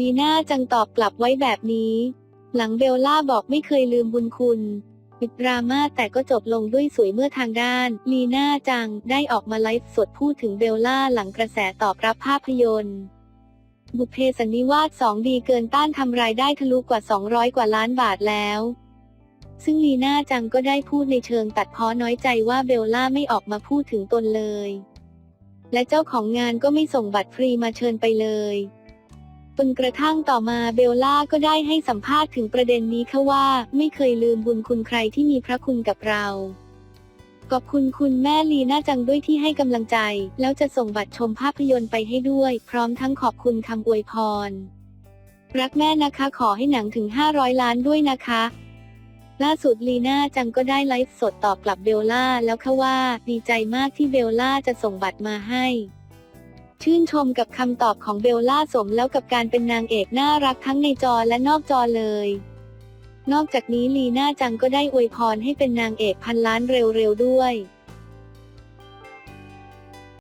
ลีน่าจังตอบกลับไว้แบบนี้ หลังเบลล่าบอกไม่เคยลืมบุญคุณปิดดราม่าแต่ก็จบลงด้วยสวยเมื่อทางด้าน ลีน่าจังได้ออกมาไลฟ์สดพูดถึงเบลล่าหลังกระแสตอบรับภาพยนตร์ บุพเพสันนิวาส2ดีเกินต้านทำรายได้ทะลุกว่า 200 กว่าล้านบาทแล้ว ซึ่งลีน่าจังก็ได้พูดในเชิงตัดพ้อน้อยใจว่าเบลล่าไม่ออกมาพูดถึงตนเลย และเจ้าของงานก็ไม่ส่งบัตรฟรีมาเชิญไปเลย จนกระทั่งต่อมาเบลล่าก็ได้ให้สัมภาษณ์ถึงประเด็นนี้ค่ะว่า ไม่เคยลืมบุญคุณใครที่มีพระคุณกับเราขอบคุณคุณแม่ลีน่าจังด้วยที่ให้กำลังใจ แล้วจะส่งบัตรชมภาพยนตร์ไปให้ด้วย พร้อมทั้งขอบคุณคำอวยพร รักแม่นะคะขอให้หนังถึง 500 ล้านด้วยนะคะล่าสุดลีน่าจังก็ได้ไลฟ์สดตอบกลับเบลล่าแล้วค่ะว่า ดีใจมากที่เบลล่าจะส่งบัตรมาให้ ชื่นชมกับคำตอบของเบลล่าสมแล้วกับการเป็นนางเอกน่ารักทั้งในจอและนอกจอเลย นอกจากนี้ลีน่าจังก็ได้อวยพรให้เป็นนางเอกพันล้านเร็วๆด้วย